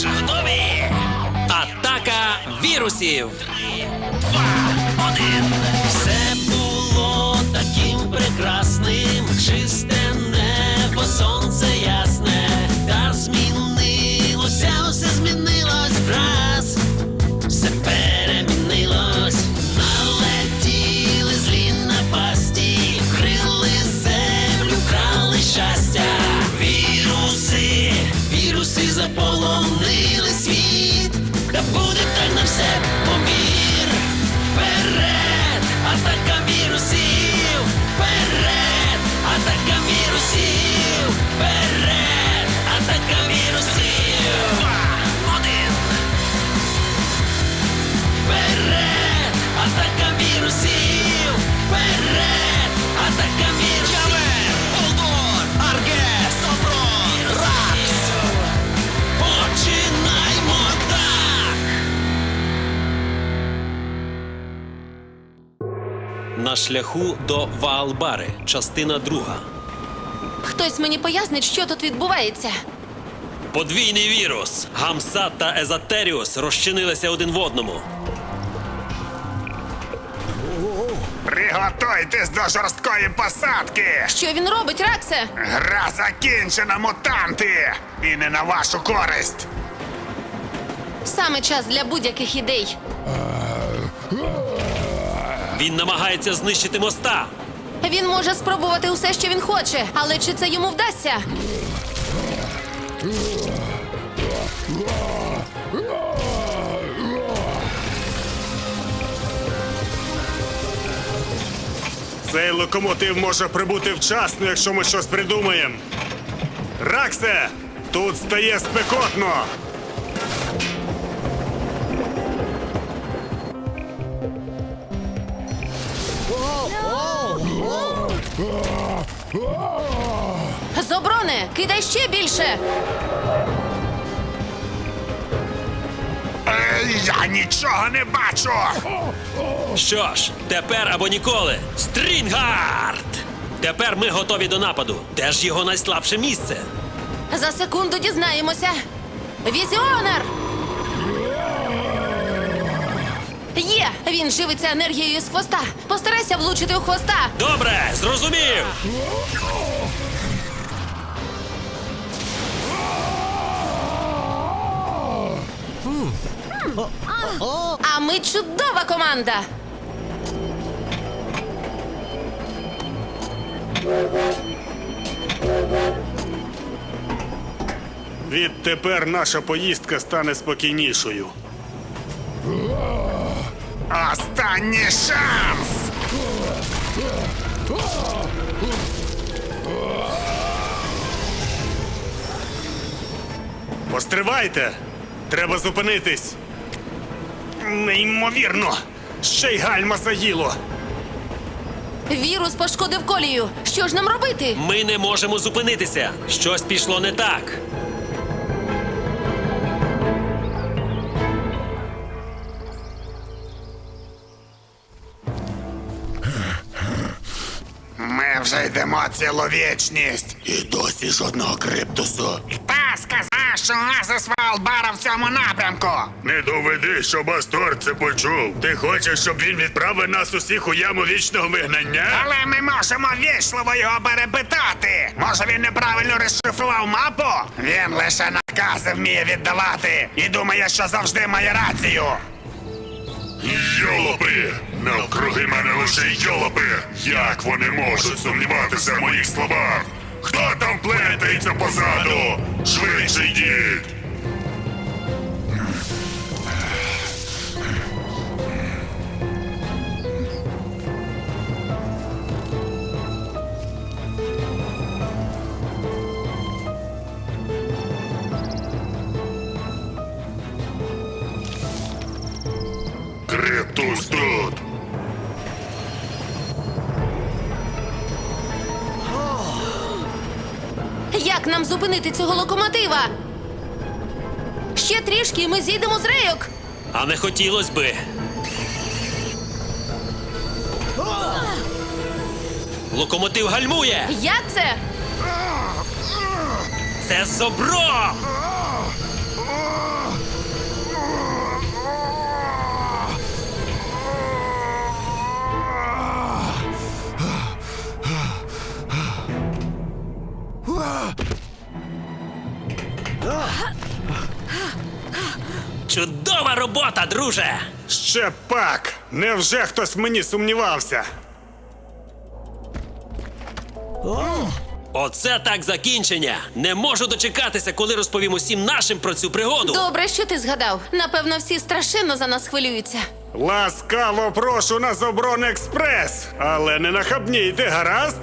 що, готові? Атака вірусів! Два, один. Все було таким прекрасним, чисте небо, сонце На шляху до Ваалбари, частина друга. Хтось мені пояснить, що тут відбувається. Подвійний вірус. Гамсат та Езотеріус розчинилися один в одному. Приготуйтесь до жорсткої посадки! Що він робить, Раксе? Гра закінчена, мутанти! І не на вашу користь! Саме час для будь-яких ідей. Він намагається знищити моста. Він може спробувати усе, що він хоче, але чи це йому вдасться? Цей локомотив може прибути вчасно, якщо ми щось придумаємо. Раксе! Тут стає спекотно! Зоброне, кидай ще більше. Е, я нічого не бачу! Що ж, тепер або ніколи. Стрінгард! Тепер ми готові до нападу. Де ж його найслабше місце? За секунду дізнаємося. Візіонер! Є! Він живиться енергією з хвоста. Постарайся влучити у хвоста. Добре, зрозумів. А ми чудова команда. Відтепер наша поїздка стане спокійнішою. Останній шанс! Постривайте! Треба зупинитись. Неймовірно! Ще й гальма заїло. Вірус пошкодив колію. Що ж нам робити? Ми не можемо зупинитися. Щось пішло не так. Ми вже йдемо цілу вічність. І досі жодного криптусу. Сказав, що нас Азис Валбара в цьому напрямку? Не доведи, щоб Астор це почув. Ти хочеш, щоб він відправив нас усіх у яму вічного вигнання? Але ми можемо вічливо його перепитати. Може він неправильно розшифрував мапу? Він лише накази вміє віддавати і думає, що завжди має рацію. Йолопи! Навкруги мене лише йолопи! Як вони можуть сумніватися в моїх словах? Хто там плентається позаду? Швидше йдіть! Криптус тут! Як нам зупинити цього локомотива? Ще трішки, і ми зійдемо з рейок. А не хотілось би. Локомотив гальмує! Як це? Це зобро! Чудова робота, друже! Ще пак! Невже хтось в мені сумнівався? Оце так закінчення. Не можу дочекатися, коли розповім усім нашим про цю пригоду. Добре, що ти згадав. Напевно, всі страшенно за нас хвилюються. Ласкаво прошу на Зоброн Експрес, але не нахабнійте, гаразд?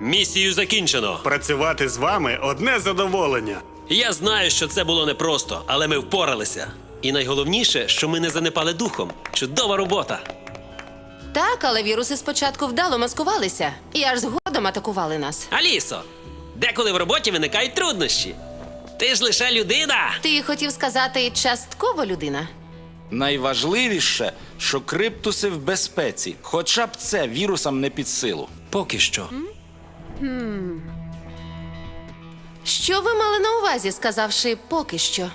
Місію закінчено. Працювати з вами одне задоволення. Я знаю, що це було непросто, але ми впоралися. І найголовніше, що ми не занепали духом. Чудова робота. Так, але віруси спочатку вдало маскувалися і аж згодом атакували нас. Алісо, деколи в роботі виникають труднощі. Ти ж лише людина. Ти хотів сказати частково людина. Найважливіше, що криптуси в безпеці, хоча б це вірусам не під силу. Поки що. Що ви мали на увазі, сказавши поки що?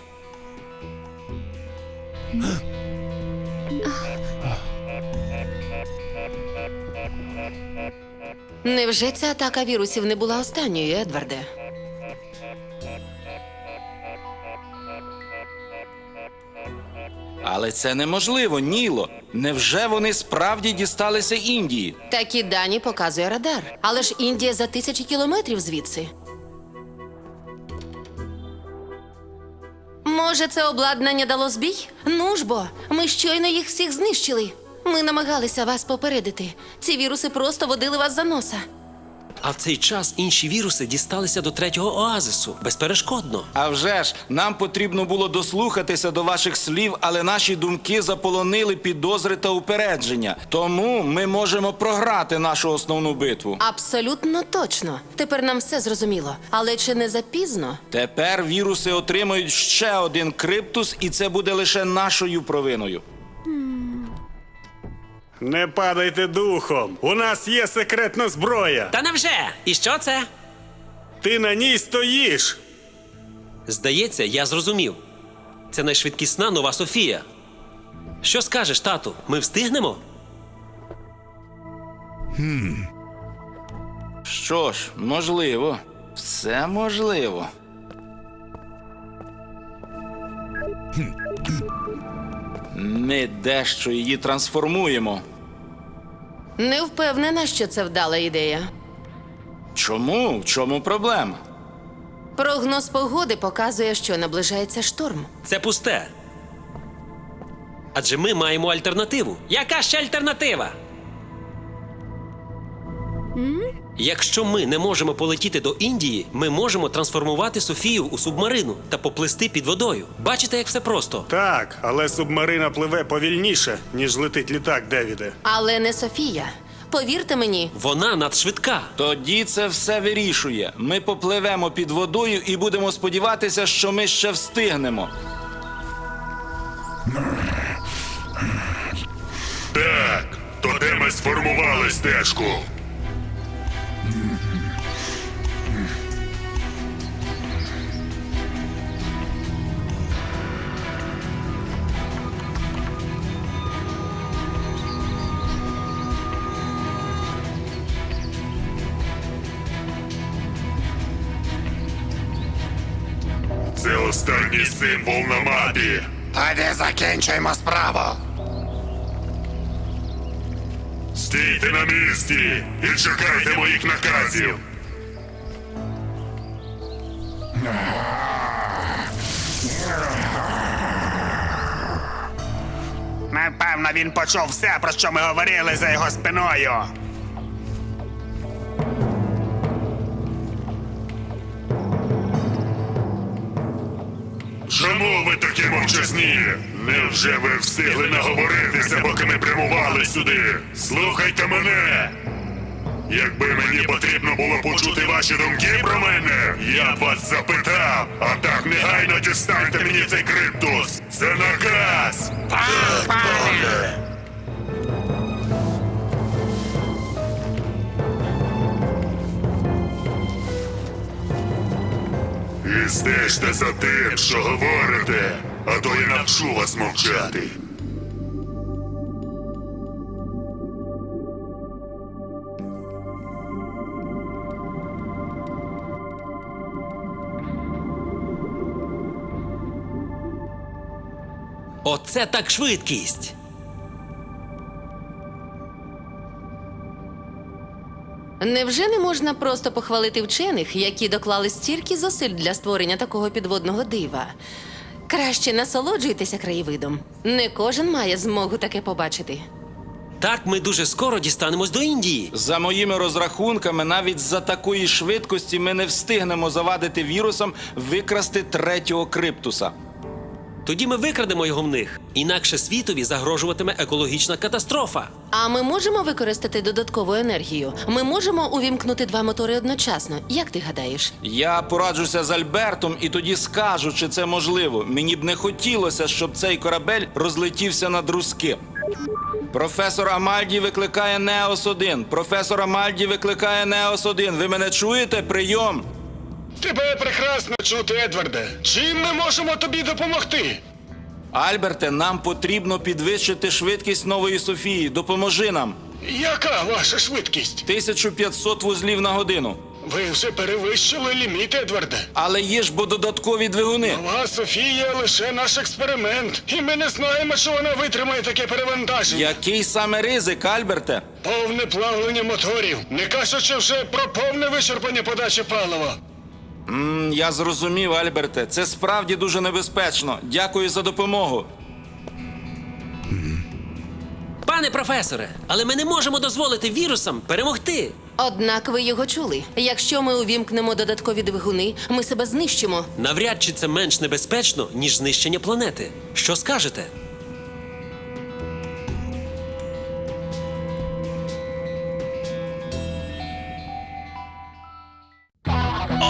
Невже ця атака вірусів не була останньою, Едварде? Але це неможливо, Ніло. Невже вони справді дісталися Індії? Такі дані показує радар. Але ж Індія за тисячі кілометрів звідси. Може, це обладнання дало збій? Ну ж бо, ми щойно їх всіх знищили. Ми намагалися вас попередити. Ці віруси просто водили вас за носа. А в цей час інші віруси дісталися до третього оазису безперешкодно. А вже ж, нам потрібно було дослухатися до ваших слів, але наші думки заполонили підозри та упередження. Тому ми можемо програти нашу основну битву. Абсолютно точно. Тепер нам все зрозуміло. Але чи не запізно? Тепер віруси отримають ще один криптус, і це буде лише нашою провиною. Не падайте духом. У нас є секретна зброя. Та невже? І що це? Ти на ній стоїш. Здається, я зрозумів. Це найшвидкісна нова Софія. Що скажеш, тату? Ми встигнемо? Що ж, можливо, все можливо. Ми дещо її трансформуємо. Не впевнена, що це вдала ідея. Чому? В чому проблема? Прогноз погоди показує, що наближається шторм. Це пусте. Адже ми маємо альтернативу. Яка ще альтернатива? Якщо ми не можемо полетіти до Індії, ми можемо трансформувати Софію у субмарину та поплисти під водою. Бачите, як все просто. Так, але субмарина пливе повільніше, ніж летить літак, Девіде. Але не Софія. Повірте мені, Вона надшвидка. Тоді це все вирішує. Ми попливемо під водою і будемо сподіватися, що ми ще встигнемо. Так, то де ми сформували стежку? Це останній символ на мапі. Тоді закінчуємо справу. Стійте на місці і чекайте моїх наказів. Напевно, він почув все, про що ми говорили за його спиною. Чому ви такі мовчазні? Невже ви встигли наговоритися, поки ми прямували сюди? Слухайте мене! Якби мені потрібно було почути ваші думки про мене, я б вас запитав, а так негайно дістаньте мені цей криптус. Це наказ. Так, пане. І стежте за тим, що говорите, а то я навчу вас мовчати. Оце так швидкість. Невже не можна просто похвалити вчених, які доклали стільки зусиль для створення такого підводного дива? Краще насолоджуйтеся краєвидом. Не кожен має змогу таке побачити. Так ми дуже скоро дістанемось до Індії. За моїми розрахунками, навіть за такої швидкості ми не встигнемо завадити вірусам викрасти третього криптуса. Тоді ми викрадемо його в них. Інакше світові загрожуватиме екологічна катастрофа. А ми можемо використати додаткову енергію. Ми можемо увімкнути два мотори одночасно. Як ти гадаєш? Я пораджуся з Альбертом і тоді скажу, чи це можливо. Мені б не хотілося, щоб цей корабель розлетівся на друзки. Професор Амальді викликає Неос 1. Професор Амальді викликає Неос 1. Ви мене чуєте? Прийом. Тебе прекрасно чути, Едварде. Чим ми можемо тобі допомогти? Альберте, нам потрібно підвищити швидкість нової Софії. Допоможи нам. Яка ваша швидкість? 1500 вузлів на годину. Ви вже перевищили ліміт, Едварде. Але є ж бо додаткові двигуни. Нова Софія лише наш експеримент, і ми не знаємо, що вона витримає таке перевантаження. Який саме ризик, Альберте? Повне плавлення моторів, не кажучи вже про повне вичерпання подачі палива. М, Я зрозумів, Альберте. Це справді дуже небезпечно. Дякую за допомогу. Пане професоре, але ми не можемо дозволити вірусам перемогти. Однак ви його чули. Якщо ми увімкнемо додаткові двигуни, ми себе знищимо. Навряд чи це менш небезпечно, ніж знищення планети. Що скажете?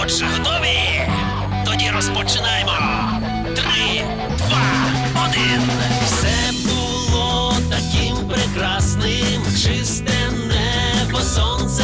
Отже, готові? Тоді розпочинаємо. Три, два, один. Все було таким прекрасним, чисте небо, сонце